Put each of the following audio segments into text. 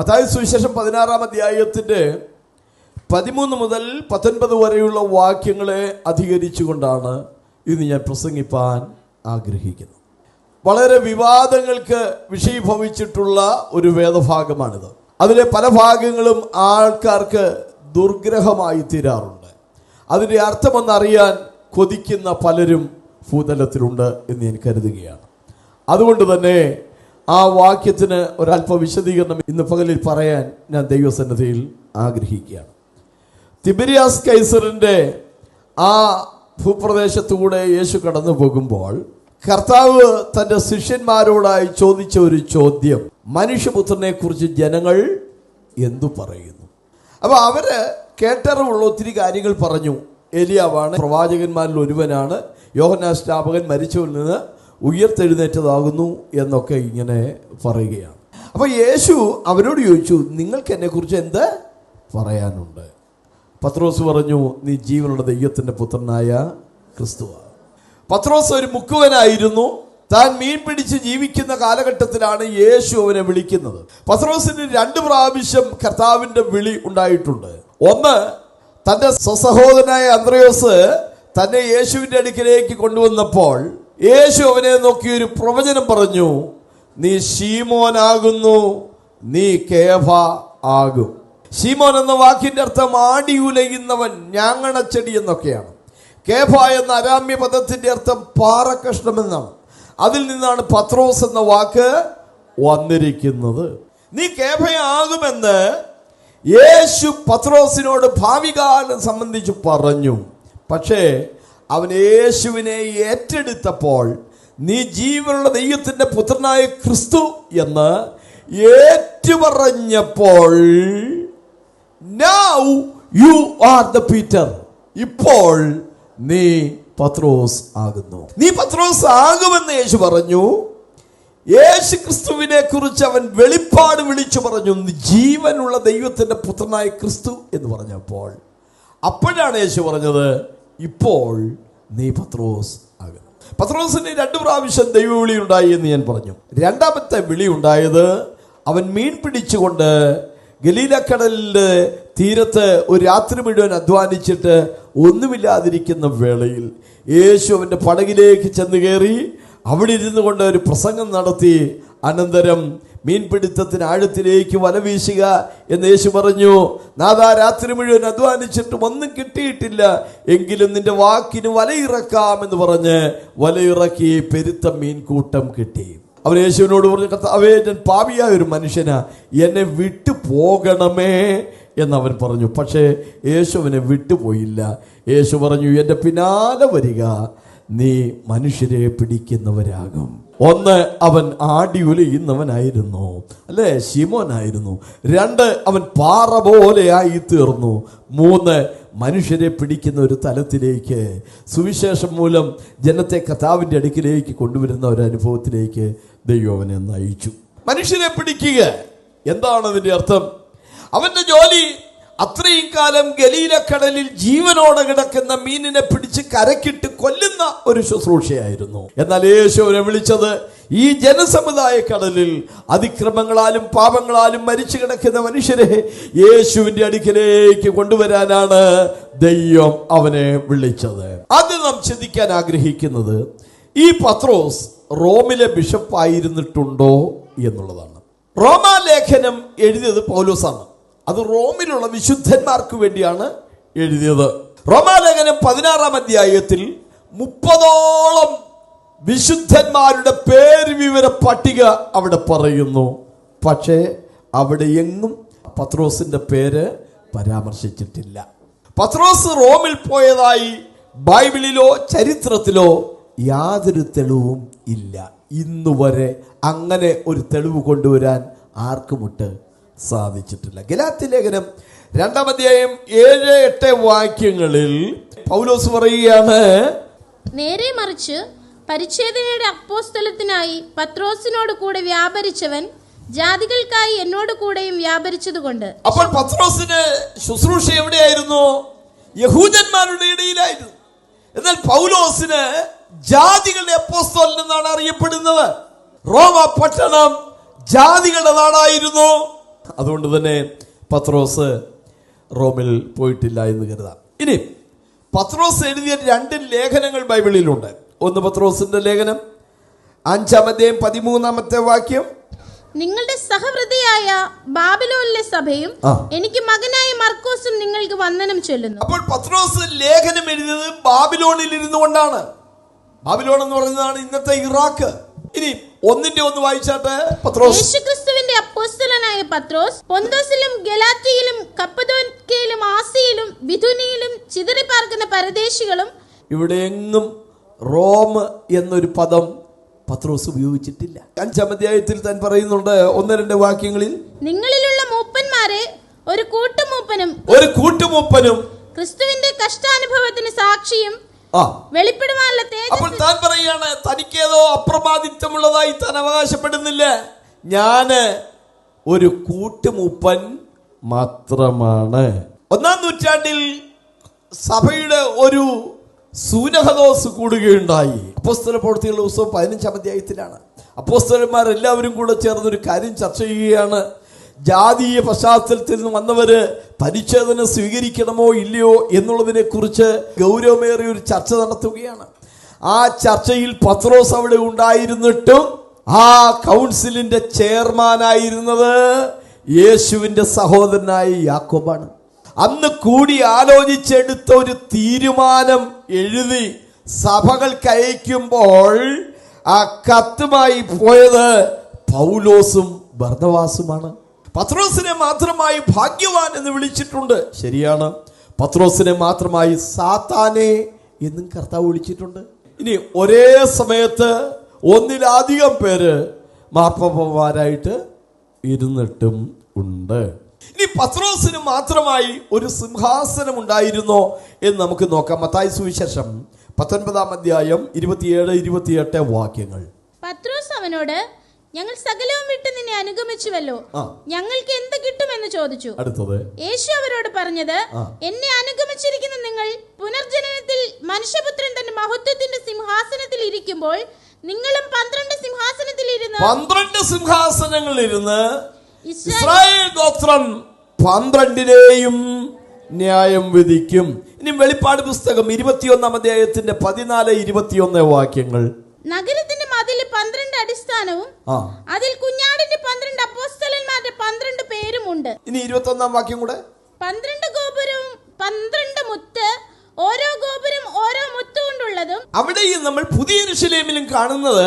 മത്തായ സുവിശേഷം പതിനാറാം അധ്യായത്തിന്റെ പതിമൂന്ന് മുതൽ പത്തൊൻപത് വരെയുള്ള വാക്യങ്ങളെ അധികരിച്ചുകൊണ്ടാണ് ഇന്ന് ഞാൻ പ്രസംഗിപ്പാൻ ആഗ്രഹിക്കുന്നത്. വളരെ വിവാദങ്ങൾക്ക് വിഷയീഭവിച്ചിട്ടുള്ള ഒരു വേദഭാഗമാണിത്. അതിലെ പല ഭാഗങ്ങളും ആൾക്കാർക്ക് ദുർഗ്രഹമായി തീരാറുണ്ട്. അതിന്റെ അർത്ഥമെന്നറിയാൻ കൊതിക്കുന്ന പലരും ഭൂതലത്തിലുണ്ട് എന്ന് ഞാൻ കരുതുകയാണ്. അതുകൊണ്ട് തന്നെ ആ വാക്യത്തിന് ഒരല്പ വിശദീകരണം ഇന്ന് പകലിൽ പറയാൻ ഞാൻ ദൈവസന്നദ്ധയിൽ ആഗ്രഹിക്കുകയാണ്. തിബിരിയാസ് കൈസറിന്റെ ആ ഭൂപ്രദേശത്തുകൂടെ യേശു കടന്നു പോകുമ്പോൾ കർത്താവ് തന്റെ ശിഷ്യന്മാരോടായി ചോദിച്ച ഒരു ചോദ്യം മനുഷ്യപുത്രനെ കുറിച്ച് ജനങ്ങൾ എന്തു പറയുന്നു? അപ്പോൾ അവർ കേട്ടറിവുള്ള ഒത്തിരി കാര്യങ്ങൾ പറഞ്ഞു. എലിയാവാണ് പ്രവാചകന്മാരിൽ ഒരുവനാണ്. യോഹനാ സ്ഥാപകൻ മരിച്ചവരിൽ നിന്ന് ഉയർത്തെഴുന്നേറ്റതാകുന്നു എന്നൊക്കെ ഇങ്ങനെ പറയുകയാണ്. അപ്പോൾ യേശു അവരോട് ചോദിച്ചു നിങ്ങൾക്ക് എന്നെക്കുറിച്ച് എന്ത് പറയാനുണ്ട്? പത്രോസ് പറഞ്ഞു നീ ജീവനുള്ള ദൈവത്തിന്റെ പുത്രനായ ക്രിസ്തുവാണ് പത്രോസ് ഒരു മുക്കുവനായിരുന്നു. താൻ മീൻ പിടിച്ച് ജീവിക്കുന്ന കാലഘട്ടത്തിലാണ് യേശു അവനെ വിളിക്കുന്നത്. പത്രോസിന് രണ്ട് പ്രാവശ്യം കർത്താവിന്റെ വിളി ഉണ്ടായിട്ടുണ്ട്. ഒന്ന് തന്റെ സ്വസഹോദരനായ അന്ത്രയോസ് തന്നെ യേശുവിന്റെ അടുക്കിലേക്ക് കൊണ്ടുവന്നപ്പോൾ യേശു അവനെ നോക്കി ഒരു പ്രവചനം പറഞ്ഞു നീ ഷീമോനാകുന്നു നീ കേഫ ആകും. ഷീമോൻ എന്ന വാക്കിന്റെ അർത്ഥം ആടി ഉലയുന്നവൻ ഞാങ്ങണച്ചെടി എന്നൊക്കെയാണ്. കേഫ എന്ന അരാമ്യ പദത്തിന്റെ അർത്ഥം പാറക്കഷ്ണം എന്നാണ്. അതിൽ നിന്നാണ് പത്രോസ് എന്ന വാക്ക് വന്നിരിക്കുന്നത്. നീ കേഫയാകുമെന്ന് യേശു പത്രോസിനോട് ഭാവികാലം സംബന്ധിച്ച് പറഞ്ഞു. പക്ഷേ അവൻ യേശുവിനെ ഏറ്റെടുത്തപ്പോൾ നീ ജീവനുള്ള ദൈവത്തിന്റെ പുത്രനായ ക്രിസ്തു എന്ന് ഏറ്റുപറഞ്ഞപ്പോൾ now you are the Peter ഇപ്പോൾ നീ പത്രോസ് ആകുന്നു. നീ പത്രോസ് ആകുമെന്ന് യേശു പറഞ്ഞു. യേശു ക്രിസ്തുവിനെ കുറിച്ച് അവൻ വെളിപ്പാട് വിളിച്ചു പറഞ്ഞു. ജീവനുള്ള ദൈവത്തിന്റെ പുത്രനായ ക്രിസ്തു എന്ന് പറഞ്ഞപ്പോൾ. അപ്പോഴാണ് യേശു പറഞ്ഞത് ഇപ്പോൾ നീ പത്രോസ് ആകുന്നു. പത്രോസിന് രണ്ട് പ്രാവശ്യം ദൈവവിളി ഉണ്ടായി എന്ന് ഞാൻ പറഞ്ഞു. രണ്ടാമത്തെ വിളി ഉണ്ടായത് അവൻ മീൻ പിടിച്ചുകൊണ്ട് ഗലീലക്കടലിന്റെ തീരത്ത് ഒരു രാത്രി മുഴുവൻ അധ്വാനിച്ചിട്ട് ഒന്നുമില്ലാതിരിക്കുന്ന വേളയിൽ യേശു അവന്റെ പടകിലേക്ക് ചെന്ന് കയറി അവിടെ ഇരുന്നു കൊണ്ട് ഒരു പ്രസംഗം നടത്തി അനന്തരം മീൻപിടുത്തത്തിന് ആഴത്തിലേക്ക് വല വീശുക എന്ന് യേശു പറഞ്ഞു. നാദാ രാത്രി മുഴുവൻ അധ്വാനിച്ചിട്ടും ഒന്നും കിട്ടിയിട്ടില്ല. എങ്കിലും നിന്റെ വാക്കിന് വലയിറക്കാം എന്ന് പറഞ്ഞ് വലയിറക്കി പെരുത്ത മീൻകൂട്ടം കിട്ടി. അവൻ യേശുവിനോട് പറഞ്ഞു കർത്താവേ ഞാൻ പാപിയായ ഒരു മനുഷ്യനാ. എന്നെ വിട്ടു പോകണമേ എന്നവൻ പറഞ്ഞു. പക്ഷേ യേശുവിനെ വിട്ടുപോയില്ല യേശു പറഞ്ഞു എന്റെ പിന്നാലെ വരിക. നീ മനുഷ്യരെ പിടിക്കുന്നവരാകും. ഒന്ന് അവൻ ആടി ഉലയുന്നവനായിരുന്നു. അല്ലേ? ശിമോനായിരുന്നു. രണ്ട് അവൻ പാറ പോലെയായി തീർന്നു മൂന്ന് മനുഷ്യരെ പിടിക്കുന്ന ഒരു തലത്തിലേക്ക് സുവിശേഷം മൂലം ജനത്തെ കഥാവിന്റെ അടുക്കിലേക്ക് കൊണ്ടുവരുന്ന ഒരു അനുഭവത്തിലേക്ക് ദൈവവനെ നയിച്ചു. മനുഷ്യരെ പിടിക്കുക. എന്താണ് അതിന്റെ അർത്ഥം? അവന്റെ ജോലി അത്രയും കാലം ഗലീലക്കടലിൽ ജീവനോടെ കിടക്കുന്ന മീനിനെ പിടിച്ച് കരക്കിട്ട് കൊല്ലുന്ന ഒരു ശുശ്രൂഷയായിരുന്നു. എന്നാൽ യേശുവിനെ വിളിച്ചത് ഈ ജനസമുദായ കടലിൽ അതിക്രമങ്ങളാലും പാപങ്ങളാലും മരിച്ചു കിടക്കുന്ന മനുഷ്യരെ യേശുവിന്റെ അടുക്കിലേക്ക് കൊണ്ടുവരാനാണ് ദൈവം അവനെ വിളിച്ചത്. അത് നാം ചിന്തിക്കാൻ ആഗ്രഹിക്കുന്നത് ഈ പത്രോസ് റോമിലെ ബിഷപ്പായിരുന്നിട്ടുണ്ടോ? എന്നുള്ളതാണ്. റോമാലേഖനം എഴുതിയത് പൗലോസാണ്. അത് റോമിലുള്ള വിശുദ്ധന്മാർക്ക് വേണ്ടിയാണ് എഴുതിയത്. റോമാലേഖനം പതിനാറാം അധ്യായത്തിൽ മുപ്പതോളം വിശുദ്ധന്മാരുടെ പേര് വിവര പട്ടിക അവിടെ പറയുന്നു. പക്ഷേ അവിടെ എങ്ങും പത്രോസിന്റെ പേര് പരാമർശിച്ചിട്ടില്ല. പത്രോസ് റോമിൽ പോയതായി ബൈബിളിലോ ചരിത്രത്തിലോ യാതൊരു തെളിവും ഇല്ല. ഇന്നുവരെ അങ്ങനെ ഒരു തെളിവ് കൊണ്ടുവരാൻ ആർക്കുമുട്ട് സാധിച്ചിട്ടില്ല. ഗലാത്തി ലേഖനം രണ്ടാം അധ്യായം ഏഴ് എട്ട് വാക്യങ്ങളിൽ പൗലോസ് പറയുകയാണ് നേരെ മറിച്ച് പരിച്ഛേദനയുടെ അപ്പോസ്തലത്തിനായി പത്രോസിനോട് കൂടെ വ്യാപരിച്ചവൻ ജാതികൾക്കായി എന്നോട് കൂടെയും വ്യാപരിച്ചതുകൊണ്ട്. അപ്പോൾ പത്രോസിന് ശുശ്രൂഷ എവിടെയായിരുന്നു? യഹൂദന്മാരുടെ ഇടയിലായിരുന്നു. എന്നാൽ പൗലോസിന് ജാതികളുടെ അപ്പോസ്തോലൻ എന്നാണ് അറിയപ്പെടുന്നത്. റോമ പട്ടണം ജാതികളുടെ നാടായിരുന്നു. അതുകൊണ്ട് തന്നെ പത്രോസ് റോമിൽ പോയിട്ടില്ല എന്ന് കരുതാം. ഇനി പത്രോസ് എഴുതിയ രണ്ട് ലേഖനങ്ങൾ ബൈബിളിലുണ്ട്. ഒന്ന് പത്രോസിന്റെ ലേഖനം അഞ്ചാമത്തെയും പതിമൂന്നാമത്തെ വാക്യം. നിങ്ങളുടെ സഹവൃതിയായ ബാബിലോനിലെ സഭയും എനിക്ക് മകനായ മർക്കോസും നിങ്ങൾക്ക് വന്ദനം ചൊല്ലുന്നു. അപ്പോൾ പത്രോസ് ലേഖനം എഴുതിയത് ബാബിലോണിൽ ഇരുന്നു കൊണ്ടാണ് ബാബിലോൺ എന്ന് പറയുന്നതാണ് ഇന്നത്തെ ഇറാഖ്. ഇനി ഒന്നിന്റെ ഒന്ന് വായിച്ചാട്ടെ പത്രോസ്. യേശുക്രിസ്തുവിന്റെ അപ്പോസ്തലനായ പത്രോസ് പൊന്തോസിലും ഗലാത്തിയിലും കപ്പദോക്കയിലും ആസിയിലും ബിഥുനിയിലും ചിതറിപ്പാർക്കുന്ന പരദേശികളും ഇവിടെ എങ്ങും റോം എന്നൊരു പദം പത്രോസ് ഉപയോഗിച്ചിട്ടില്ല. അഞ്ചാം അധ്യായത്തിൽ താൻ പറയുന്നുണ്ട് ഒന്ന് രണ്ട് വാക്യങ്ങളിൽ നിങ്ങളിലുള്ള മൂപ്പന്മാരെ ഒരു കൂട്ടുമൂപ്പനും ഒരു കൂട്ടുമൂപ്പനും ക്രിസ്തുവിന്റെ കഷ്ടാനുഭവത്തിന് സാക്ഷിയും ആ വെളിപ്പെടുവാനുള്ള അപ്പോൾ താൻ പറയുകയാണ് തനിക്കേതോ അപ്രമാദിത്വമുള്ളതായി താൻ അവകാശപ്പെടുന്നില്ല. ഞാൻ ഒരു കൂട്ടുമൂപ്പൻ മാത്രമാണ്. ഒന്നാം നൂറ്റാണ്ടിൽ സഭയുടെ ഒരു സൂനഹദോസ് കൂടുകയുണ്ടായി. അപ്പോസ്തല പ്രവൃത്തികളുടെ ദിവസവും പതിനഞ്ചാം അധ്യായത്തിലാണ്. അപ്പോസ്തലന്മാർ എല്ലാവരും കൂടെ ചേർന്ന് ഒരു കാര്യം ചർച്ച ചെയ്യുകയാണ്. ജാതീയ പശ്ചാത്തലത്തിൽ നിന്ന് വന്നവര് പരിച്ഛേദന സ്വീകരിക്കണമോ ഇല്ലയോ എന്നുള്ളതിനെ കുറിച്ച് ഗൗരവമേറിയ ഒരു ചർച്ച നടത്തുകയാണ്. ആ ചർച്ചയിൽ പത്രോസ് അവിടെ ഉണ്ടായിരുന്നിട്ടും ആ കൗൺസിലിന്റെ ചെയർമാനായിരുന്നത് യേശുവിന്റെ സഹോദരനായ യാക്കോബാണ്. അന്ന് കൂടി ആലോചിച്ചെടുത്ത ഒരു തീരുമാനം എഴുതി സഭകൾക്ക് അയക്കുമ്പോൾ ആ കത്തുമായി പോയത് പൗലോസും ഭർണവാസുമാണ് പത്രോസിനെ മാത്രമായി ഭാഗ്യവാൻ എന്ന് വിളിച്ചിട്ടുണ്ട്. ശരിയാണ്. പത്രോസിനെ മാത്രമായി സാത്താനെ എന്നും കർത്താവ് വിളിച്ചിട്ടുണ്ട്. ഇനി ഒരേ സമയത്ത് ഒന്നിലധികം പേര് മാർപ്പമാരായിട്ട് ഇരുന്നിട്ടും ഉണ്ട്. ഇനി പത്രോസിന് മാത്രമായി ഒരു സിംഹാസനം ഉണ്ടായിരുന്നോ എന്ന് നമുക്ക് നോക്കാം. മത്തായി സുവിശേഷം പത്തൊൻപതാം അധ്യായം ഇരുപത്തിയേഴ് ഇരുപത്തിയെട്ട് വാക്യങ്ങൾ. പത്രോസ് അവനോട് ഞങ്ങൾ സകലവും വിട്ട് നിന്നെ അനുഗമിച്ചുവല്ലോ. ഞങ്ങൾക്ക് എന്ത് കിട്ടുമെന്ന് ചോദിച്ചു. അടുത്തത്. യേശു അവരോട് പറഞ്ഞത്. എന്നെ അനുഗമിച്ചിരിക്കുന്ന നിങ്ങൾ പുനർജനനത്തിൽ മനുഷ്യപുത്രൻ തന്റെ മഹത്വത്തിന്റെ സിംഹാസനത്തിൽ ഇരിക്കുമ്പോൾ നിങ്ങളും പന്ത്രണ്ട് സിംഹാസനത്തിൽ ഇരുന്ന് പന്ത്രണ്ട് സിംഹാസനങ്ങളിൽ ഇരുന്ന് ഇസ്രായേൽ ഗോത്രം പന്ത്രണ്ടിനെയും ന്യായം വിധിക്കും. ഇനി വെളിപ്പാട് പുസ്തകം ഇരുപത്തിയൊന്നാം അധ്യായത്തിന്റെ പതിനാല് ഇരുപത്തിയൊന്ന് വാക്യങ്ങൾ. നഗരത്തിന്റെ മതിൽ പന്ത്രണ്ട് അടിസ്ഥാനവും അതിൽ കുഞ്ഞാടിന്റെ പന്ത്രണ്ട് അപ്പോസ്തലന്മാരുടെ പന്ത്രണ്ട് പേരുമുണ്ട്. ഇനി ഇരുപത്തൊന്നാം വാക്യം കൂടെ. പന്ത്രണ്ട് ഗോപുരവും പന്ത്രണ്ട് മുത്ത് ഓരോ ഗോപുരം ഓരോ മുത്ത് കൊണ്ടുള്ളതും അവിടെയും നമ്മൾ പുതിയ ഋഷിലേമിലും കാണുന്നത്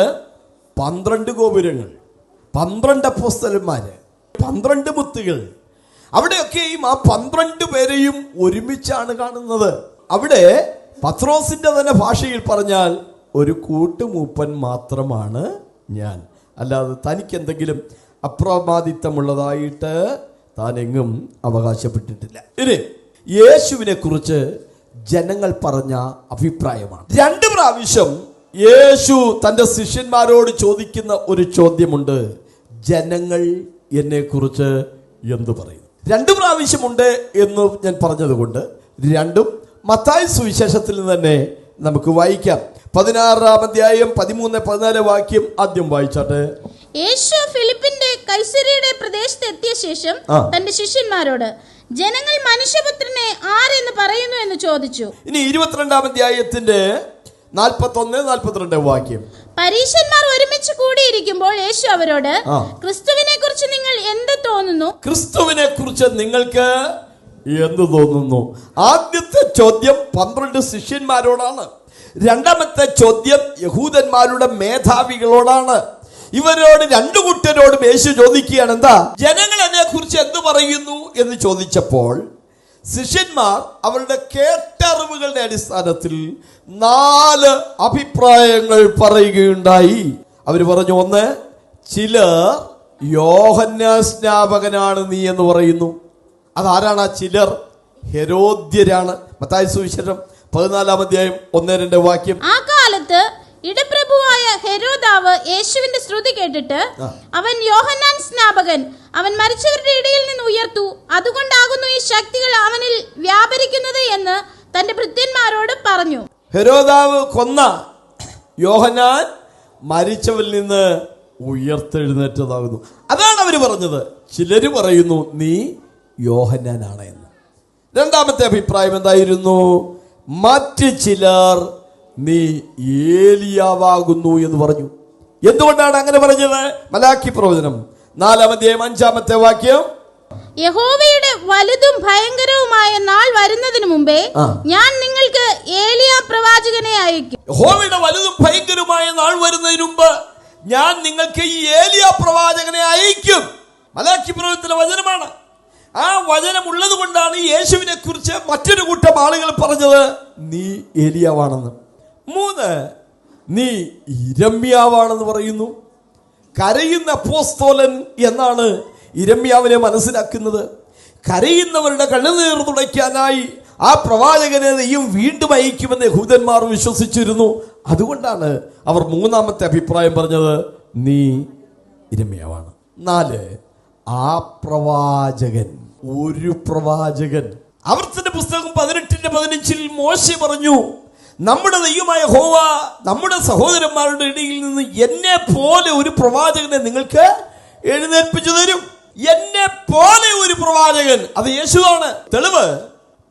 പന്ത്രണ്ട് ഗോപുരങ്ങൾ പന്ത്രണ്ട് അപ്പോസ്തലന്മാര് പന്ത്രണ്ട് മുത്തുകൾ. അവിടെയൊക്കെയും ആ പന്ത്രണ്ട് പേരെയും ഒരുമിച്ചാണ് കാണുന്നത്. അവിടെ പത്രോസിന്റെ തന്നെ ഭാഷയിൽ പറഞ്ഞാൽ ഒരു കൂട്ടുമൂപ്പൻ മാത്രമാണ് ഞാൻ. അല്ലാതെ തനിക്ക് എന്തെങ്കിലും അപ്രമാദിത്വമുള്ളതായിട്ട് താൻ എങ്ങും അവകാശപ്പെട്ടിട്ടില്ല. ഇനി യേശുവിനെ കുറിച്ച് ജനങ്ങൾ പറഞ്ഞ അഭിപ്രായമാണ്. രണ്ട് പ്രാവശ്യം യേശു തന്റെ ശിഷ്യന്മാരോട് ചോദിക്കുന്ന ഒരു ചോദ്യമുണ്ട്. ജനങ്ങൾ എന്നെ കുറിച്ച് എന്തു പറയുന്നു? രണ്ട് പ്രാവശ്യമുണ്ട് എന്ന് ഞാൻ പറഞ്ഞതുകൊണ്ട് രണ്ടും മത്തായ സുവിശേഷത്തിൽ നിന്ന് തന്നെ നമുക്ക് വായിക്കാം. പതിനാറാം അധ്യായം പതിമൂന്ന് പതിനാല് വാക്യം ആദ്യം വായിച്ചാട്ടെ. യേശു ഫിലിപ്പിന്റെ കൈസരിയുടെ പ്രദേശത്ത് എത്തിയ ശേഷം തന്റെ ശിഷ്യന്മാരോട് ജനങ്ങൾ മനുഷ്യപുത്രനെ ആരെന്ന് പറയുന്നു എന്ന് ചോദിച്ചു. ഇനി ഇരുപത്തിരണ്ടാം അധ്യായത്തിന്റെ നാൽപ്പത്തി ഒന്ന് നാൽപ്പത്തിരണ്ട് വാക്യം. പരീശന്മാർ ഒരുമിച്ച് കൂടിയിരിക്കുമ്പോൾ യേശു അവരോട്. ക്രിസ്തുവിനെ കുറിച്ച് നിങ്ങൾ എന്ത് തോന്നുന്നു? ക്രിസ്തുവിനെ കുറിച്ച് നിങ്ങൾക്ക് എന്ത് തോന്നുന്നു? ആദ്യത്തെ ചോദ്യം പന്ത്രണ്ട് ശിഷ്യന്മാരോടാണ്. രണ്ടാമത്തെ ചോദ്യം യഹൂദന്മാരുടെ മേധാവികളോടാണ്. ഇവരോട് രണ്ടു കൂട്ടരോടും യേശു ചോദിക്കുകയാണ് എന്താ? ജനങ്ങൾ എന്നെ കുറിച്ച് എന്ത് പറയുന്നു? എന്ന് ചോദിച്ചപ്പോൾ ശിഷ്യന്മാർ അവരുടെ കേട്ടറിവുകളുടെ അടിസ്ഥാനത്തിൽ നാല് അഭിപ്രായങ്ങൾ പറയുകയുണ്ടായി. അവർ പറഞ്ഞു ഒന്ന് ചിലർ യോഹന്യാസ്നാപകനാണ് നീ എന്ന് പറയുന്നു. അതാരാണ് ആ ചിലർ? ഹെരോദ്യരാണ്. മത്തായ സുവിശേഷം പതിനാലാം അധ്യായം ഒന്ന് രണ്ട് വാക്യം. ആ കാലത്ത് ഇടപ്രഭുവായ ഹെരോദാവ് യേശുവിന്റെ ശ്രുതി കേട്ടിട്ട് അവൻ യോഹന്നാൻ സ്നാപകൻ അവൻ മരിച്ചവരുടെ ഇടയിൽ നിന്ന് ഉയർത്തു. അതുകൊണ്ടാകുന്നു ഈ ശക്തികൾ അവനിൽ വ്യാപരിക്കുന്നത് എന്ന് തന്റെ ഭൃത്യന്മാരോട് പറഞ്ഞു. ഹെരോദാവ് കൊന്ന യോഹന്നാൻ മരിച്ചവരിൽ നിന്ന് ഉയർത്തെഴുന്നേറ്റതാകുന്നു. അതാണ് അവർ പറഞ്ഞത്. ചിലര് പറയുന്നു നീ യോഹന്നാനാണ് എന്ന്. രണ്ടാമത്തെ അഭിപ്രായം എന്തായിരുന്നു? മറ്റ് ചിലർ നീ ഏലിയാവാകുന്നു എന്ന് പറഞ്ഞു. എന്തുകൊണ്ടാണ് അങ്ങനെ പറഞ്ഞത്? മലാക്കി പ്രവചനം. നാലാമത്തെ അഞ്ചാമത്തെ വാക്യം. യഹോവയുടെ വലുതും ഭയങ്കരവുമായ നാൾ വരുന്നതിന് മുമ്പേ ഞാൻ നിങ്ങൾക്ക് ഏലിയ പ്രവാചകനെ അയക്കും. യഹോവയുടെ വലുതും ഭയങ്കരവുമായ നാൾ വരുന്നതിന് മുമ്പ് ഞാൻ നിങ്ങൾക്ക് ഈ ഏലിയ പ്രവാചകനെ അയക്കും. മലാക്കി പ്രവചനത്തിലെ വചനമാണ്. ആ വചനം ഉള്ളത് കൊണ്ടാണ് യേശുവിനെ കുറിച്ച് മറ്റൊരു കൂട്ടം ആളുകൾ പറഞ്ഞത്. നീ ഏലിയാവാണെന്ന് മൂന്ന് നീ ഇരമ്യാവാണെന്ന് പറയുന്നു. കരയുന്ന അപ്പോസ്തോലൻ എന്നാണ് ഇരമ്യാവിനെ മനസ്സിലാക്കുന്നത്. കരയുന്നവരുടെ കണ്ണുനീർ തുടയ്ക്കാനായി ആ പ്രവാചകനെ നെയ്യും വീണ്ടും അയക്കുമെന്ന് യഹൂദന്മാർ വിശ്വസിച്ചിരുന്നു. അതുകൊണ്ടാണ് അവർ മൂന്നാമത്തെ അഭിപ്രായം പറഞ്ഞത് നീ ഇരമ്യാവാണ്. നാല് ആ പ്രവാചകൻ ഒരു പ്രവാചകൻ. അവർത്തിന്റെ പുസ്തകം പതിനെട്ടിന്റെ പതിനഞ്ചിൽ മോശ പറഞ്ഞു നമ്മുടെ ദൈവമായ ഹോവ നമ്മുടെ സഹോദരന്മാരുടെ ഇടയിൽ നിന്ന് എന്നെ പോലെ ഒരു പ്രവാചകനെ നിങ്ങൾക്ക് എഴുന്നേൽപ്പിച്ചു തരും. എന്നെ പോലെ ഒരു പ്രവാചകൻ. അത് യേശുവാണ്. തെളിവ്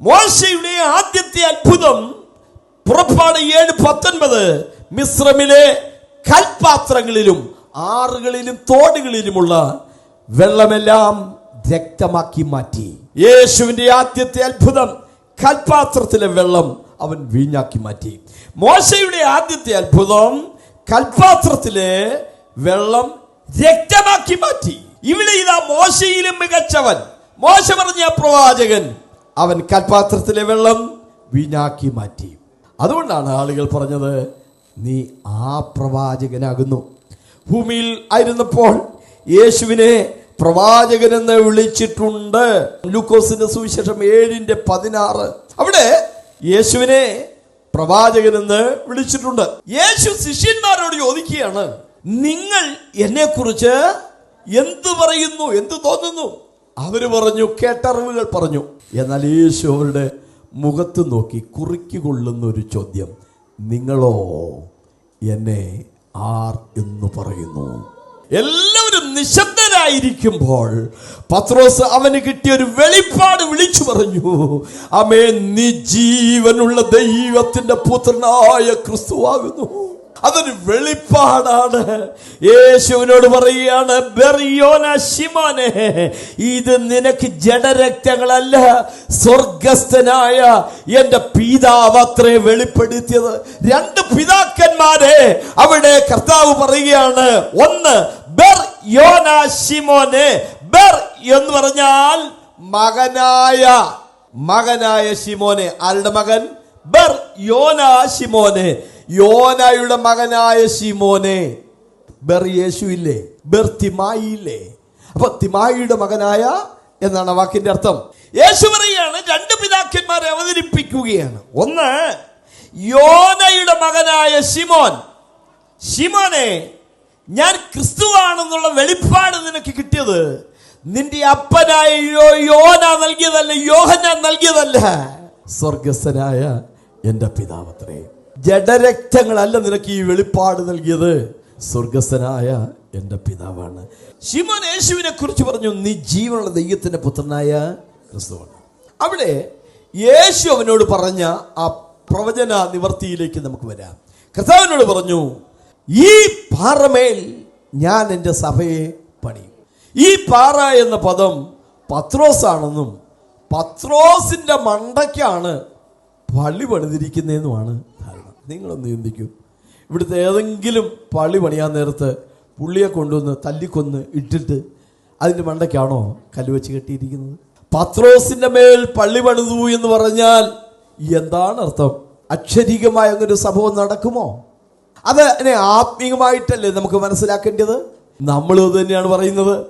മോശയുടെ ആദ്യത്തെ അത്ഭുതം പുറപ്പാട് ഏഴ് പത്തൊൻപത് മിശ്രമിലെ കൽപാത്രങ്ങളിലും ആറുകളിലും തോടുകളിലുമുള്ള വെള്ളമെല്ലാം രക്തമാക്കി മാറ്റി. യേശുവിന്റെ ആദ്യത്തെ അത്ഭുതം കൽപാത്രത്തിലെ വെള്ളം അവൻ വീഞ്ഞാക്കി മാറ്റി. മോശയുടെ ആദ്യത്തെ അത്ഭുതം കൽപാത്രത്തിലെ വെള്ളം രക്തമാക്കി മാറ്റി. ഇവിടെ ഇതാ മോശയിലും മികച്ചവൻ. മോശ പറഞ്ഞ പ്രവാചകൻ അവൻ കൽപാത്രത്തിലെ വെള്ളം വീഞ്ഞാക്കി മാറ്റി. അതുകൊണ്ടാണ് ആളുകൾ പറഞ്ഞത് നീ ആ പ്രവാചകനാകുന്നു. ഭൂമിയിൽ ആയിരുന്നപ്പോൾ യേശുവിനെ പ്രവാചകനെന്ന് വിളിച്ചിട്ടുണ്ട്. ലൂക്കോസിന്റെ സുവിശേഷം ഏഴിന്റെ പതിനാറ്. അവിടെ യേശുവിനെ പ്രവാചകനെന്ന് വിളിച്ചിട്ടുണ്ട്. യേശു ശിഷ്യന്മാരോട് ചോദിക്കുകയാണ് നിങ്ങൾ എന്നെ കുറിച്ച് എന്ത് പറയുന്നു? എന്ത് തോന്നുന്നു? അവർ പറഞ്ഞു കേട്ടറിവുകൾ പറഞ്ഞു. എന്നാൽ യേശു അവരുടെ മുഖത്ത് നോക്കി കുറിക്കുകൊള്ളുന്ന ഒരു ചോദ്യം നിങ്ങളോ എന്നെ ആർ എന്ന് പറയുന്നു? എല്ലാവരും നിശബ്ദരായിരിക്കുമ്പോൾ പത്രോസ് അവന് കിട്ടിയ ഒരു വെളിപ്പാട് വിളിച്ചു പറഞ്ഞു അമേ നീ ജീവനുള്ള ദൈവത്തിന്റെ പുത്രനായ ക്രിസ്തുവാകുന്നു. അതൊരു വെളിപ്പാടാണ്. യേശുവിനോട് പറയുകയാണ് ബെറിയോന ശിമോനെ ഇത് നിനക്ക് ജഡരക്തങ്ങളല്ല സ്വർഗസ്ഥനായ എന്റെ പിതാവ് അത്രേ വെളിപ്പെടുത്തിയത്. രണ്ട് പിതാക്കന്മാരെ അവിടെ കർത്താവ് പറയുകയാണ് ഒന്ന് എന്ന് പറഞ്ഞാൽ മകനായ മകനായ ശിമോനെ. ആരുടെ മകൻ? ബെർ യോന ശിമോനെ യോനയുടെ മകനായ ശിമോനെ. ബെർ യേശു ഇല്ലേ ബെർ തിമായി ഇല്ലേ അപ്പൊ തിമായിയുടെ മകനായ എന്നാണ് വാക്കിന്റെ അർത്ഥം. യേശു പറയുകയാണ് രണ്ട് പിതാക്കന്മാരെ അവതരിപ്പിക്കുകയാണ്. ഒന്ന് യോനയുടെ മകനായ ശിമോൻ. ശിമോനെ ഞാൻ ക്രിസ്തുവാണെന്നുള്ള വെളിപ്പാട് നിനക്ക് കിട്ടിയത്. നിന്റെ അപ്പനായ യോന നൽകിയതല്ല യോഹന നൽകിയതല്ല? സ്വർഗസ്ഥനായ എന്റെ പിതാവത്രേ ജഡരക്തങ്ങളല്ല നിനക്ക് ഈ വെളിപ്പാട് നൽകിയത്. സ്വർഗസ്ഥനായ എന്റെ പിതാവാണ്. ശിമോൻ യേശുവിനെ കുറിച്ച് പറഞ്ഞു നീ ജീവനുള്ള ദൈവത്തിന്റെ പുത്രനായ ക്രിസ്തുവാണ്. അവിടെ യേശു അവനോട് പറഞ്ഞ ആ പ്രവചന നിവർത്തിയിലേക്ക് നമുക്ക് വരാം. കർത്താവിനോട് പറഞ്ഞു ഈ പാറമേൽ ഞാൻ എന്റെ സഭയെ പണിയും. ഈ പാറ എന്ന പദം പത്രോസാണെന്നും പത്രോസിന്റെ മണ്ടയ്ക്കാണ് പള്ളി പണിതിരിക്കുന്നതെന്നുമാണ് ധാരണ. നിങ്ങളൊന്ന് ചിന്തിക്കൂ. ഇവിടുത്തെ ഏതെങ്കിലും പള്ളി പണിയാൻ നേരത്ത് പുള്ളിയെ കൊണ്ടുവന്ന് തല്ലിക്കൊന്ന് ഇട്ടിട്ട് അതിന്റെ മണ്ടയ്ക്കാണോ കല്ലുവെച്ച് കെട്ടിയിരിക്കുന്നത്? പത്രോസിന്റെ മേൽ പള്ളി പണിതു എന്ന് പറഞ്ഞാൽ എന്താണ് അർത്ഥം? അക്ഷരികമായ അങ്ങനൊരു സംഭവം നടക്കുമോ? അതിനെ ആത്മീയമായിട്ടല്ലേ നമുക്ക് മനസ്സിലാക്കേണ്ടത്? നമ്മൾ തന്നെയാണ് പറയുന്നത്.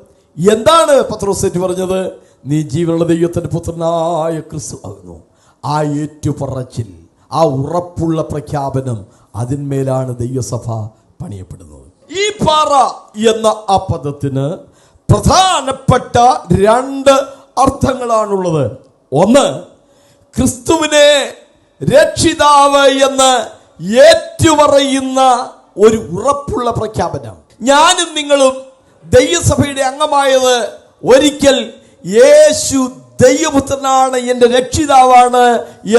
എന്താണ് പത്രോസേറ്റ് പറഞ്ഞത്? നീ ജീവനുള്ള ദൈവത്തിന്റെ പുത്രനായ ക്രിസ്തു ആകുന്നു. ആ ഏറ്റുപറച്ചിൽ ആ ഉറപ്പുള്ള പ്രഖ്യാപനം അതിന്മേലാണ് ദൈവസഭ പണിയപ്പെടുന്നത്. ഈ പാറ എന്ന ആ പദത്തിന് പ്രധാനപ്പെട്ട രണ്ട് അർത്ഥങ്ങളാണുള്ളത്. ഒന്ന് ക്രിസ്തുവിനെ രക്ഷിതാവ് എന്ന് ഏറ്റുപറയുന്ന ഒരു ഉറപ്പുള്ള പ്രഖ്യാപനം. ഞാനും നിങ്ങളും ദൈവസഭയുടെ അംഗമായത് ഒരിക്കൽ യേശു ദൈവപുത്രനാണ് എന്റെ രക്ഷിതാവാണ്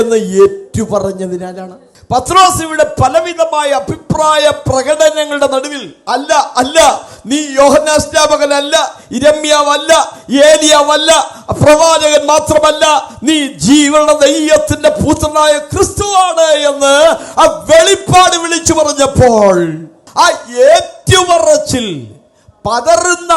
എന്ന് ഏറ്റുപറഞ്ഞതിനാലാണ്. പത്രോസ് ഇവിടെ പലവിധമായ അഭിപ്രായ പ്രകടനങ്ങളുടെ നടുവിൽ അല്ല അല്ല നീ യോഹനാസ്നാപകനല്ല ഇരമ്യാവല്ല ഏലിയാവല്ല പ്രവാചകൻ മാത്രമല്ല നീ ജീവന ദൈവത്തിന്റെ പുത്രനായ ക്രിസ്തുവാണ് എന്ന് ആ വെളിപ്പാട് വിളിച്ചു പറഞ്ഞപ്പോൾ ആ ഏറ്റുപറച്ചിൽ പതറുന്ന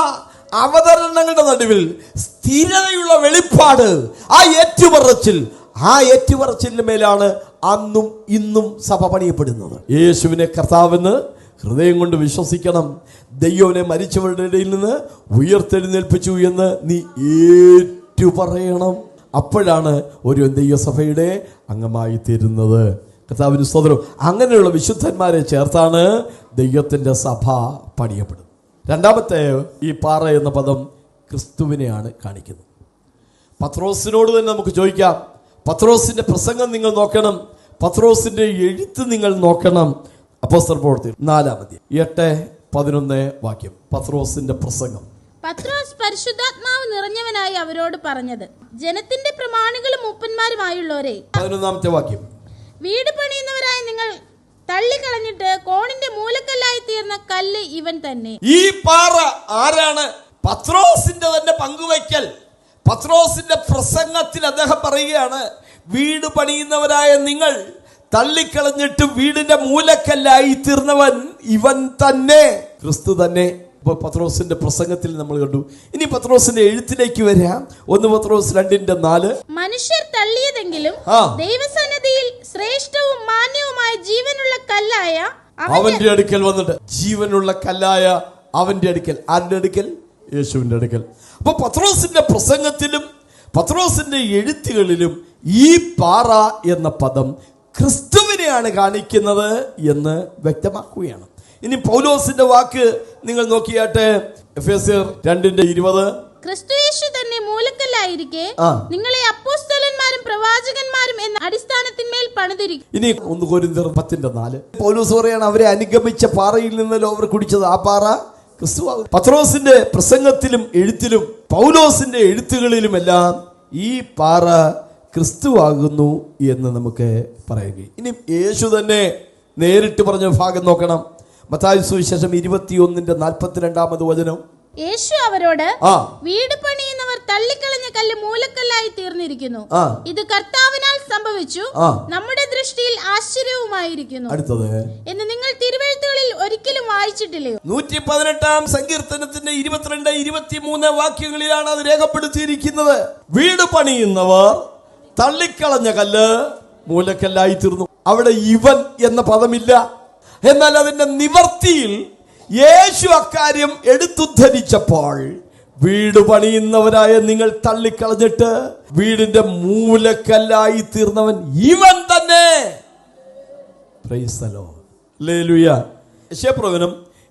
അവതരണങ്ങളുടെ നടുവിൽ സ്ഥിരതയുള്ള വെളിപ്പാട് ആ ഏറ്റുപറച്ചിൽ ആ ഏറ്റുപറച്ചിലിന് മേലാണ് അന്നും ഇന്നും സഭ പണിയപ്പെടുന്നത്. യേശുവിനെ കർത്താവെന്ന് ഹൃദയം കൊണ്ട് വിശ്വസിക്കണം. ദൈവനെ മരിച്ചവരുടെ ഇടയിൽ നിന്ന് ഉയർത്തെഴുന്നേൽപ്പിച്ചു എന്ന് നീ ഏറ്റുപറയണം. അപ്പോഴാണ് ഒരു ദൈവസഭയുടെ അംഗമായി തീരുന്നത്. കർത്താവിന് സ്വതന്ത്രം അങ്ങനെയുള്ള വിശുദ്ധന്മാരെ ചേർത്താണ് ദൈവത്തിന്റെ സഭ പണിയപ്പെടുന്നത്. രണ്ടാമത്തെ ഈ പാറ എന്ന പദം ക്രിസ്തുവിനെയാണ് കാണിക്കുന്നത്. പത്രോസിനോട് തന്നെ നമുക്ക് ചോദിക്കാം. പത്രോസിന്റെ പ്രസംഗം നിങ്ങൾ നോക്കണം. പത്രോസിന്റെ എഴുത്ത് നിങ്ങൾ നോക്കണം. അപ്പോസ്തല പ്രവർത്തി നാലാമതി എട്ട് പതിനൊന്ന് വാക്യം. പത്രോസിന്റെ പ്രസംഗം. പത്രോസ് പരിശുദ്ധാത്മാവ് നിറഞ്ഞവനായി അവരോട് പറഞ്ഞത് ജനത്തിന്റെ പ്രമാണികളും മൂപ്പന്മാരുമായുള്ളവരെ. പതിനൊന്നാമത്തെ വാക്യം. വീട് പണിയുന്നവരായി നിങ്ങൾ തള്ളിക്കളഞ്ഞിട്ട് കോണിന്റെ മൂലക്കല്ലായി തീർന്ന കല്ല് ഇവൻ തന്നെ. ഈ പാറ ആരാണ്? പത്രോസിന്റെ തന്നെ പങ്കുവയ്ക്കൽ. പത്രോസിന്റെ പ്രസംഗത്തിൽ അദ്ദേഹം പറയുകയാണ് വീട് പണിയുന്നവരായ നിങ്ങൾ തള്ളിക്കളഞ്ഞിട്ട് വീടിന്റെ മൂലക്കല്ലായി തീർന്നവൻ ഇവൻ തന്നെ. ക്രിസ്തു തന്നെ. ഇപ്പോൾ പത്രോസിന്റെ പ്രസംഗത്തിൽ നമ്മൾ കണ്ടു. ഇനി പത്രോസിന്റെ എഴുത്തിലേക്ക് വരാം. ഒന്ന് പത്രോസ് രണ്ടിന്റെ നാല്. മനുഷ്യർ തള്ളിയതെങ്കിലും. ദൈവസന്നിധിയിൽ ശ്രേഷ്ഠവും മാന്യവുമായ ജീവനുള്ള കല്ലായ അവന്. അവന്റെ അടുക്കൽ വന്നിട്ട്. ജീവനുള്ള കല്ലായ അവന്റെ അടുക്കൽ. ആരുടെ അടുക്കൽ? യേശുവിന്റെ അടുക്കൽ. അപ്പോൾ പത്രോസിന്റെ പ്രസംഗത്തിലും പത്രോസിന്റെ എഴുത്തുകളിലും ഈ പാറ എന്ന പദം ക്രിസ്തുവിനെയാണ് കാണിക്കുന്നത് എന്ന് വ്യക്തമാക്കുകയാണ്. ഇനി പൗലോസിന്റെ വാക്ക് നിങ്ങൾ നോക്കിയാട്ടെ. എഫ് എസ് രണ്ടിന്റെ ഇരുപത്. ക്രിസ്തുയേശു തന്നെ മൂലക്കല്ലായിരിക്കെ. നിങ്ങളെ അപ്പോസ്തലന്മാരും പ്രവാചകന്മാരും എന്ന അടിസ്ഥാനത്തിന്മേൽ പണിതിരിക്കും ഇനി ഒന്ന് കോരിന്തർ പത്തിന്റെ നാല്. പൗലോസ് പറയാണ് അവരെ അനുഗമിച്ച പാറയിൽ നിന്നല്ലോ അവർ കുടിച്ചത് ആ പാറ. ക്രിസ്തു പത്രോസിന്റെ പ്രസംഗത്തിലും എഴുത്തിലും പൗലോസിന്റെ എഴുത്തുകളിലുമെല്ലാം ഈ പാറ ക്രിസ്തുവാകുന്നു എന്ന് നമുക്ക് പറയുക ഇനി യേശു തന്നെ നേരിട്ട് പറഞ്ഞ ഭാഗം നോക്കണം. മത്തായി സുവിശേഷം ഇരുപത്തിയൊന്നിന്റെ നാൽപ്പത്തിരണ്ടാമത് വചനം. യേശു അവരോട് വീട് പണിയുന്നവർ തള്ളിക്കളഞ്ഞ കല്ല് മൂലക്കല്ലായി തീർന്നിരിക്കുന്നു. ഇത് കർത്താവിനാൽ സംഭവിച്ചു. നമ്മുടെ ദൃഷ്ടിയിൽ ആശ്ചര്യവുമായിരിക്കുന്നു. അടുത്തത്. എന്ന് നിങ്ങൾ തിരുവഴുത്തുകളിൽ ഒരിക്കലും വായിച്ചിട്ടില്ലയോ? നൂറ്റി പതിനെട്ടാം സങ്കീർത്തനത്തിന്റെ ഇരുപത്തിരണ്ട് ഇരുപത്തിമൂന്ന് വാക്യങ്ങളിലാണ് അത് രേഖപ്പെടുത്തിയിരിക്കുന്നത്. വീട് പണിയുന്നവർ തള്ളിക്കളഞ്ഞ കല്ല് മൂലക്കല്ലായി തീർന്നു. അവിടെ ഇവൻ എന്ന പദമില്ല. എന്നാൽ അതിന്റെ നിവർത്തിയിൽ യേശു അക്കാര്യം എടുത്തുദ്ധരിച്ചപ്പോൾ വീട് പണിയുന്നവരായ നിങ്ങൾ തള്ളിക്കളഞ്ഞിട്ട് വീടിന്റെ മൂലക്കല്ലായി തീർന്നവൻ ഇവൻ തന്നെ.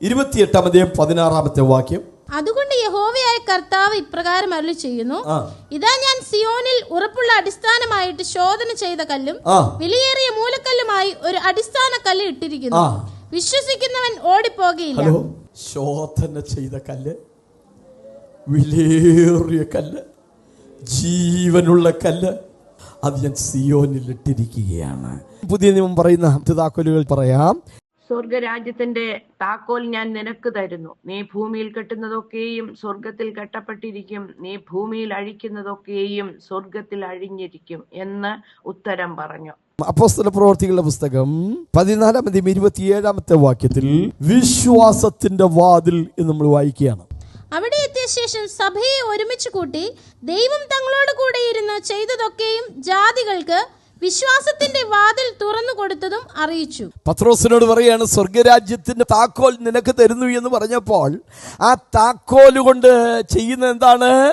ഇരുപത്തിയെട്ടാം അധ്യായം പതിനാറാമത്തെ വാക്യം. അതുകൊണ്ട് യഹോവയായ കർത്താവ് ഇപ്രകാരം അരുളി ചെയ്യുന്നു ഇതാ ഞാൻ സിയോനിൽ ഉറപ്പുള്ള അടിസ്ഥാനമായിട്ട് ശോധന ചെയ്ത കല്ലും വിലയേറിയ മൂലക്കല്ലുമായി ഒരു അടിസ്ഥാന കല്ല് ഇട്ടിരിക്കുന്നു വിശ്വസിക്കുന്നവൻ ഓടിപ്പോകില്ല ഹലോ ശോധന ചെയ്ത കല്ല് വിലയേറിയ കല്ല് ജീവനുള്ള കല്ല്. അത് ഞാൻ സിയോനിൽ ഇട്ടിരിക്കുകയാണ്. പുതിയ നിയമം പറയുന്ന താക്കോലുകൾ പറയാം. സ്വർഗരാജ്യത്തിന്റെ താക്കോൽ ഞാൻ നിനക്ക് തരുന്നു. നീ ഭൂമിയിൽ കെട്ടുന്നതൊക്കെയും സ്വർഗത്തിൽ കെട്ടപ്പെട്ടിരിക്കും. നീ ഭൂമിയിൽ അഴിക്കുന്നതൊക്കെയും സ്വർഗത്തിൽ അഴിഞ്ഞിരിക്കും എന്ന് ഉത്തരം പറഞ്ഞു. അപ്പോസ്തല പ്രവർത്തികളുടെ പുസ്തകം പതിനാലാം അധ്യായം ഇരുപത്തിയേഴാമത്തെ വാക്യത്തിൽ വിശ്വാസത്തിന്റെ വാതിൽ എന്ന് നമ്മൾ വായിക്കുകയാണ്. അവിടെ എത്തിയ ശേഷം സഭയെ ഒരുമിച്ച് കൂട്ടി ദൈവം തങ്ങളോട് കൂടെ ഇരുന്ന് ചെയ്തതൊക്കെയും ജാതികൾക്ക് വിശ്വാസത്തിന്റെ വാതിൽ തുറന്നു കൊടുത്തതും അറിയിച്ചു. പത്രോസിനോട് പറയാണ് സ്വർഗരാജ്യത്തിന്റെ താക്കോൽ നിനക്ക് തരുന്നു എന്ന് പറഞ്ഞപ്പോൾ ആ താക്കോൽ കൊണ്ട് ചെയ്യുന്ന എന്താണ്?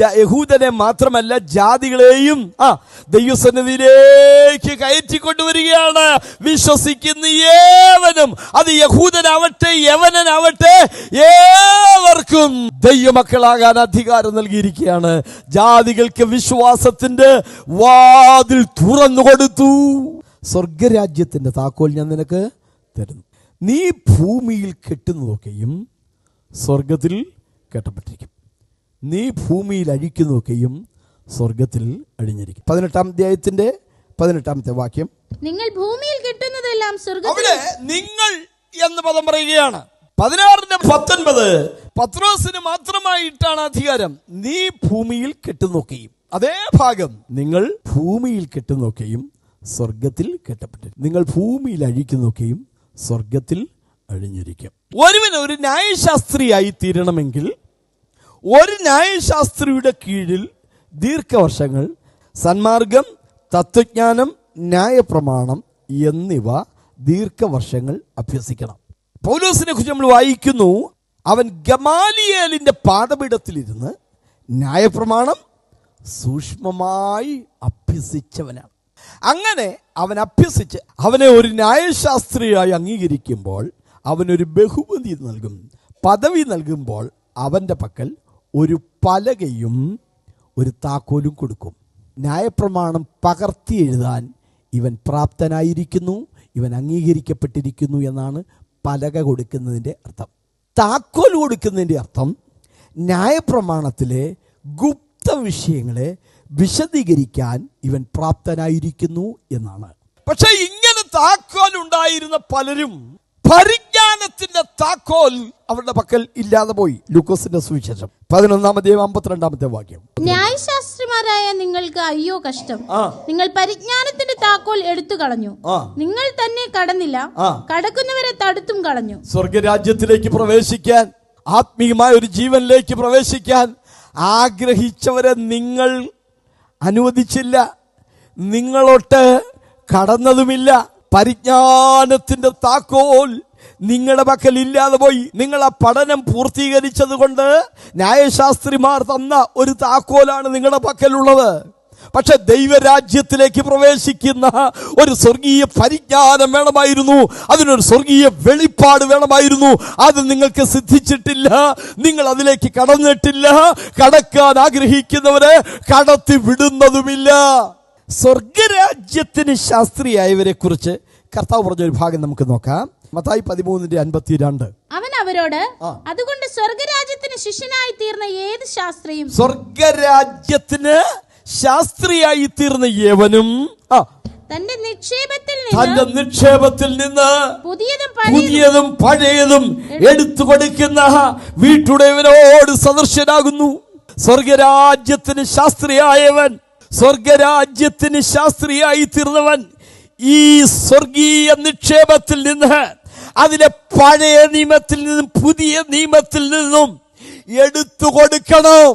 യഹൂദനെ മാത്രമല്ല ജാതികളെയും ആ ദൈവസന്നിധിയിലേക്ക് കയറ്റിക്കൊണ്ടുവരികയാണ്. വിശ്വസിക്കുന്ന ഏവനും അത് യഹൂദനാവട്ടെ യവനനാവട്ടെ ഏവർക്കും ദൈവമക്കളാകാൻ അധികാരം നൽകിയിരിക്കുകയാണ്. ജാതികൾക്ക് വിശ്വാസത്തിന്റെ വാതിൽ തുറന്നു കൊടുത്തു സ്വർഗരാജ്യത്തിന്റെ താക്കോൽ ഞാൻ നിനക്ക് തരുന്നു. നീ ഭൂമിയിൽ കെട്ടുന്നതൊക്കെയും സ്വർഗത്തിൽ കെട്ടപ്പെട്ടിരിക്കും. നീ ഭൂമിയിൽ അഴിക്കുന്നതൊക്കെയും സ്വർഗത്തിൽ അഴിഞ്ഞിരിക്കും. പതിനെട്ടാം അധ്യായത്തിന്റെ പതിനെട്ടാമത്തെ വാക്യം. നിങ്ങൾ ഭൂമിയിൽ കിട്ടുന്നതെല്ലാം അവിടെ നിങ്ങൾ എന്ന് പദം പറയുകയാണ്. പതിനാറിന്റെ പത്തൊൻപത് പത്രോസിന് മാത്രമായിട്ടാണ് അധികാരം. നീ ഭൂമിയിൽ കെട്ടുനോക്കുകയും അതേ ഭാഗം നിങ്ങൾ ഭൂമിയിൽ കെട്ടുന്നൊക്കെയും സ്വർഗത്തിൽ കെട്ടപ്പെട്ടു നിങ്ങൾ ഭൂമിയിൽ അഴിക്കുന്നൊക്കെയും സ്വർഗത്തിൽ അഴിഞ്ഞിരിക്കും. ഒരുവൻ ഒരു ന്യായശാസ്ത്രിയായി തീരണമെങ്കിൽ ഒരു ന്യായശാസ്ത്രിയുടെ കീഴിൽ ദീർഘവർഷങ്ങൾ സന്മാർഗം തത്വജ്ഞാനം ന്യായപ്രമാണം എന്നിവ ദീർഘവർഷങ്ങൾ അഭ്യസിക്കണം. പൗലോസിനെ കുറിച്ച് നമ്മൾ വായിക്കുന്നു അവൻ ഗമാലിയേലിന്റെ പാദപീഠത്തിലിരുന്ന് ന്യായപ്രമാണം സൂക്ഷ്മമായി അഭ്യസിച്ചവനാണ്. അങ്ങനെ അവൻ അഭ്യസിച്ച് അവനെ ഒരു ന്യായശാസ്ത്രിയായി അംഗീകരിക്കുമ്പോൾ അവനൊരു ബഹുമതി നൽകും. പദവി നൽകുമ്പോൾ അവന്റെ പക്കൽ ഒരു പലകയും ഒരു താക്കോലും കൊടുക്കും. ന്യായപ്രമാണം പകർത്തി എഴുതാൻ ഇവൻ പ്രാപ്തനായിരിക്കുന്നു ഇവൻ അംഗീകരിക്കപ്പെട്ടിരിക്കുന്നു എന്നാണ് പലക കൊടുക്കുന്നതിന്റെ അർത്ഥം. താക്കോൽ കൊടുക്കുന്നതിന്റെ അർത്ഥം ന്യായപ്രമാണത്തിലെ ഗുപ്ത വിഷയങ്ങളെ വിശദീകരിക്കാൻ ഇവൻ പ്രാപ്തനായിരിക്കുന്നു എന്നാണ്. പക്ഷെ ഇങ്ങനെ താക്കോൽ ഉണ്ടായിരുന്ന പലരും പരിജ്ഞാനത്തിന്റെ താക്കോൽ അവരുടെ പക്കൽ ഇല്ലാതെ പോയി. ലൂക്കോസിന്റെ സുവിശേഷം. പതിനൊന്നാമത്തെ അമ്പത്തിരണ്ടാമത്തെ വാക്യം. ന്യായശാസ്ത്രിമാരായ നിങ്ങൾക്ക് അയ്യോ കഷ്ടം. നിങ്ങൾ പരിജ്ഞാനത്തിന്റെ താക്കോൽ എടുത്തു കളഞ്ഞു. നിങ്ങൾ തന്നെ കടന്നില്ല. കടക്കുന്നവരെ തടുത്തും കളഞ്ഞു. സ്വർഗരാജ്യത്തിലേക്ക് പ്രവേശിക്കാൻ ആത്മീയമായ ഒരു ജീവനിലേക്ക് പ്രവേശിക്കാൻ ആഗ്രഹിച്ചവരെ നിങ്ങൾ അനുവദിച്ചില്ല. നിങ്ങളോട്ട് കടന്നതുമില്ല. പരിജ്ഞാനത്തിന്റെ താക്കോൽ നിങ്ങളുടെ പക്കൽ ഇല്ലാതെ പോയി. നിങ്ങൾ ആ പഠനം പൂർത്തീകരിച്ചത് കൊണ്ട് ന്യായശാസ്ത്രിമാർ തന്ന ഒരു താക്കോലാണ് നിങ്ങളുടെ പക്കലുള്ളത്. പക്ഷെ ദൈവരാജ്യത്തിലേക്ക് പ്രവേശിക്കുന്ന ഒരു സ്വർഗീയ പരിജ്ഞാനം വേണമായിരുന്നു. അതിനൊരു സ്വർഗീയ വെളിപ്പാട് വേണമായിരുന്നു. അത് നിങ്ങൾക്ക് സിദ്ധിച്ചിട്ടില്ല. നിങ്ങൾ അതിലേക്ക് കടന്നിട്ടില്ല. കടക്കാൻ ആഗ്രഹിക്കുന്നവരെ കടത്തി വിടുന്നതുമില്ല. സ്വർഗരാജ്യത്തിന് ശാസ്ത്രിയായവരെ കുറിച്ച് കർത്താവ് പറഞ്ഞ ഒരു ഭാഗം നമുക്ക് നോക്കാം. മത്തായി പതിമൂന്നിന്റെ അൻപത്തിരണ്ട്. അവൻ അവരോട് അതുകൊണ്ട് സ്വർഗരാജ്യത്തിന് ശിഷ്യനായി തീർന്ന ഏത് ശാസ്ത്രിയും? സ്വർഗരാജ്യത്തിന് ശാസ്ത്രിയായി തീർന്ന യവനും തന്റെ നിക്ഷേപത്തിൽ തന്റെ നിക്ഷേപത്തിൽ നിന്ന് പുതിയതും പഴയതും എടുത്തു കൊടുക്കുന്ന വീട്ടുടയവനോട് സദൃശ്യനാകുന്നു സ്വർഗരാജ്യത്തിന് ശാസ്ത്രിയായവൻ സ്വർഗരാജ്യത്തിന് ശാസ്ത്രിയായി തീർന്നവൻ ഈ സ്വർഗീയ നിക്ഷേപത്തിൽ നിന്ന് അതിലെ പഴയ നിയമത്തിൽ നിന്നും പുതിയ നിയമത്തിൽ നിന്നും എടുത്തു കൊടുക്കണം.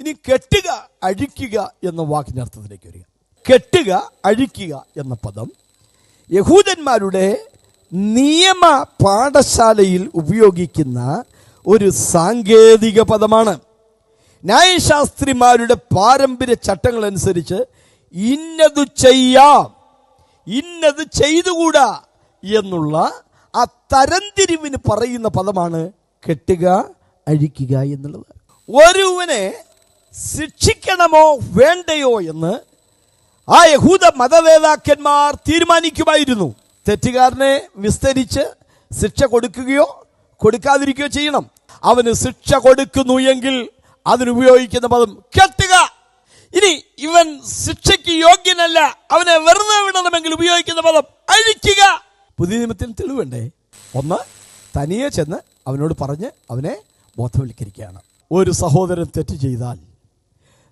ഇനി കെട്ടുക അഴിക്കുക എന്ന വാക്കിന്റെ അർത്ഥത്തിലേക്ക് വരിക. കെട്ടുക അഴിക്കുക എന്ന പദം യഹൂദന്മാരുടെ നിയമ പാഠശാലയിൽ ഉപയോഗിക്കുന്ന ഒരു സാങ്കേതിക പദമാണ്. ന്യായശാസ്ത്രിമാരുടെ പാരമ്പര്യ ചട്ടങ്ങൾ അനുസരിച്ച് ഇന്നത് ചെയ്യാം ഇന്നത് ചെയ്തുകൂടാ എന്നുള്ള ആ തരംതിരിവിന് പറയുന്ന പദമാണ് കെട്ടുക അഴിക്കുക എന്നുള്ളത്. ഒരുവനെ ശിക്ഷിക്കണമോ വേണ്ടയോ എന്ന് ആ യഹൂദ മതനേതാക്കന്മാർ തീരുമാനിക്കുമായിരുന്നു. തെറ്റുകാരനെ വിസ്തരിച്ച് ശിക്ഷ കൊടുക്കുകയോ കൊടുക്കാതിരിക്കുകയോ ചെയ്യണം. അവന് ശിക്ഷ കൊടുക്കുന്നു എങ്കിൽ അതിനുപയോഗിക്കുന്ന പദം കെട്ടുക ഇനി ഇവൻ ശിക്ഷയ്ക്ക് യോഗ്യനല്ല അവനെ വെറുതെ വിടണമെങ്കിൽ ഉപയോഗിക്കുന്ന പദം അഴിക്കുക. പുതിയ നിയമത്തിൽ തെളിവുണ്ടേ? ഒന്ന് തനിയെ ചെന്ന് അവനോട് പറഞ്ഞ് അവനെ ബോധവൽക്കരിക്കുകയാണ്. ഒരു സഹോദരൻ തെറ്റ് ചെയ്താൽ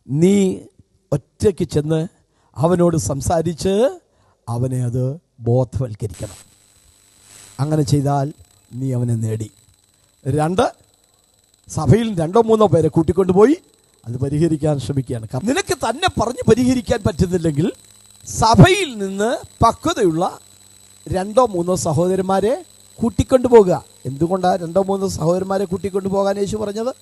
നീ ഒറ്റയ്ക്ക് ചെന്ന് അവനോട് സംസാരിച്ച് അവനെ അത് ബോധവൽക്കരിക്കണം. അങ്ങനെ ചെയ്താൽ നീ അവനെ നേടി. രണ്ട് സഭയിൽ രണ്ടോ മൂന്നോ പേരെ കൂട്ടിക്കൊണ്ടുപോയി അത് പരിഹരിക്കാൻ ശ്രമിക്കുകയാണ്. കാരണം നിനക്ക് തന്നെ പറഞ്ഞ് പരിഹരിക്കാൻ പറ്റുന്നില്ലെങ്കിൽ സഭയിൽ നിന്ന് പക്വതയുള്ള രണ്ടോ മൂന്നോ സഹോദരന്മാരെ കൂട്ടിക്കൊണ്ടുപോകുക. എന്തുകൊണ്ടാണ് രണ്ടോ മൂന്നോ സഹോദരന്മാരെ കൂട്ടിക്കൊണ്ടുപോകാൻ യേശു പറഞ്ഞത്?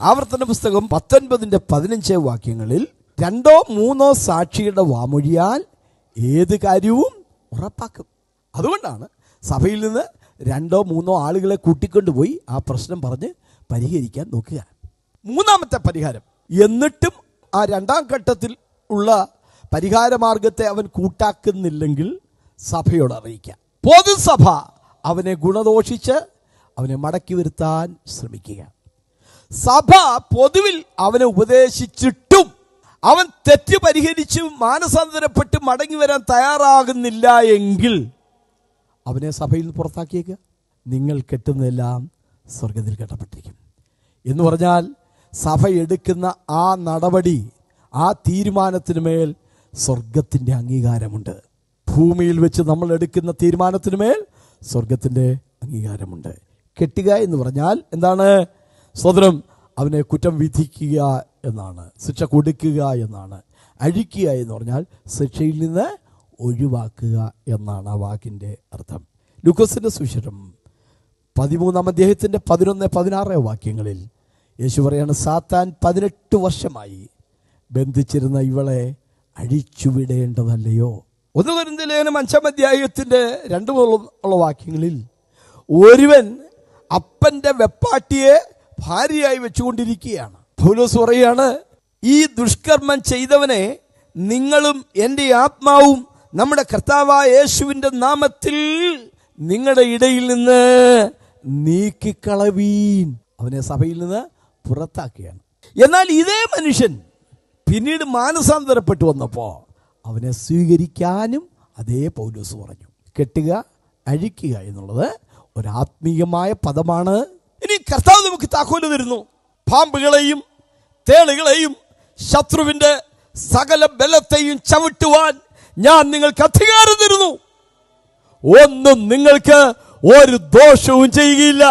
ആവർത്തന പുസ്തകം പത്തൊൻപതിന്റെ പതിനഞ്ച് വാക്യങ്ങളിൽ രണ്ടോ മൂന്നോ സാക്ഷിയുടെ വാമൊഴിയാൽ ഏത് കാര്യവും ഉറപ്പാക്കും. അതുകൊണ്ടാണ് സഭയിൽ നിന്ന് രണ്ടോ മൂന്നോ ആളുകളെ കൂട്ടിക്കൊണ്ടുപോയി ആ പ്രശ്നം പറഞ്ഞ് പരിഹരിക്കാൻ നോക്കുക. മൂന്നാമത്തെ പരിഹാരം എന്നിട്ടും ആ രണ്ടാം ഘട്ടത്തിൽ ഉള്ള പരിഹാര മാർഗത്തെ അവൻ കൂട്ടാക്കുന്നില്ലെങ്കിൽ സഭയോട് അറിയിക്കാം. പൊതുസഭ അവനെ ഗുണദോഷിച്ച് അവനെ മടക്കി വരുത്താൻ ശ്രമിക്കുക. സഭ പൊതുവിൽ അവനെ ഉപദേശിച്ചിട്ടും അവൻ തെറ്റ് പരിഹരിച്ച് മാനസാന്തരപ്പെട്ട് മടങ്ങി വരാൻ തയ്യാറാകുന്നില്ല എങ്കിൽ അവനെ സഭയിൽ നിന്ന് പുറത്താക്കിയേക്ക്. നിങ്ങൾ കെട്ടുന്നതെല്ലാം സ്വർഗത്തിൽ കെട്ടപ്പെട്ടിരിക്കും. എന്ന് പറഞ്ഞാൽ സഭ എടുക്കുന്ന ആ നടപടി ആ തീരുമാനത്തിന് മേൽ സ്വർഗത്തിന്റെ അംഗീകാരമുണ്ട്. ഭൂമിയിൽ വെച്ച് നമ്മൾ എടുക്കുന്ന തീരുമാനത്തിന് മേൽ സ്വർഗത്തിന്റെ അംഗീകാരമുണ്ട്. കെട്ടുക എന്ന് പറഞ്ഞാൽ എന്താണ്? സ്വതന്ത്രം അവനെ കുറ്റം വിധിക്കുക എന്നാണ് ശിക്ഷ കൊടുക്കുക എന്നാണ് അഴിക്കുക എന്ന് പറഞ്ഞാൽ ശിക്ഷയിൽ നിന്ന് ഒഴിവാക്കുക എന്നാണ് ആ വാക്കിന്റെ അർത്ഥം. ലുക്കസിന്റെ സുശരം പതിമൂന്നാം അദ്ദേഹത്തിന്റെ പതിനൊന്ന് പതിനാറ് വാക്യങ്ങളിൽ യേശു പറയാണ് സാത്താൻ പതിനെട്ട് വർഷമായി ബന്ധിച്ചിരുന്ന ഇവളെ അഴിച്ചുവിടേണ്ടതല്ലയോ? ഒന്ന് വരുന്ന അഞ്ചാം അധ്യായത്തിന്റെ രണ്ട് മൂന്നുള്ള വാക്യങ്ങളിൽ ഒരുവൻ അപ്പന്റെ വെപ്പാട്ടിയെ ഭാര്യയായി വെച്ചുകൊണ്ടിരിക്കുകയാണ്. പൗലോസ് പറയാണ് ഈ ദുഷ്കർമ്മം ചെയ്തവനെ നിങ്ങളും എന്റെ ആത്മാവും നമ്മുടെ കർത്താവായ യേശുവിന്റെ നാമത്തിൽ നിങ്ങളുടെ ഇടയിൽ നിന്ന് നീക്കിക്കളവീൻ. അവനെ സഭയിൽ നിന്ന് പുറത്താക്കുകയാണ്. എന്നാൽ ഇതേ മനുഷ്യൻ പിന്നീട് മാനസാന്തരപ്പെട്ടു വന്നപ്പോൾ അവനെ സ്വീകരിക്കാനും അതേ പൗലോസ് പറഞ്ഞു. കെട്ടുക അഴിക്കുക എന്നുള്ളത് ഒരാത്മീയമായ പദമാണ്. ഇനി കർത്താവ് നമുക്ക് താക്കോൽ തരുന്നു. പാമ്പുകളെയും തേളുകളെയും ശത്രുവിന്റെ സകല ബലത്തെയും ചവിട്ടുവാൻ ഞാൻ നിങ്ങൾക്ക് അധികാരം തരുന്നു. ഒന്നും നിങ്ങൾക്ക് ഒരു ദോഷവും ചെയ്യുകയില്ല.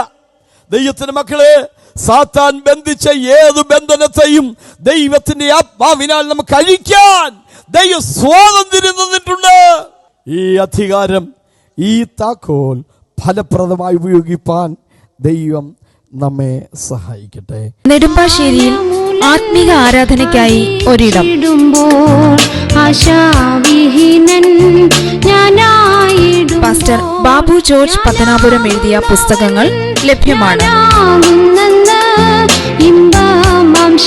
ദൈവത്തിന്റെ മക്കളെ സാത്താൻ ബന്ധിച്ച ഏത് ബന്ധനത്തെയും ദൈവത്തിന്റെ ആത്മാവിനാൽ നമുക്ക് അഴിക്കാൻ ദൈവം സ്വാതന്ത്ര്യം തന്നിട്ടുണ്ട്. ഈ അധികാരം ഈ താക്കോൽ ഫലപ്രദമായി ഉപയോഗിപ്പാൻ ദൈവം നമ്മെ സഹായിക്കട്ടെ. നെടുമ്പാശ്ശേരിയിൽ ആത്മീക ആരാധനയ്ക്കായി ഒരിടം. പാസ്റ്റർ ബാബു ജോർജ് പത്തനാപുരം എഴുതിയ പുസ്തകങ്ങൾ ലഭ്യമാണ്.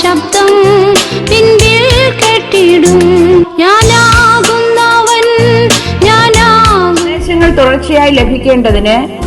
ശബ്ദം പിൻപിൽ കെട്ടിടും. ഞാനാകുന്നവൻ ഞാനാകും. സന്ദേശങ്ങൾ തുടർച്ചയായി ലഭിക്കേണ്ടതിന്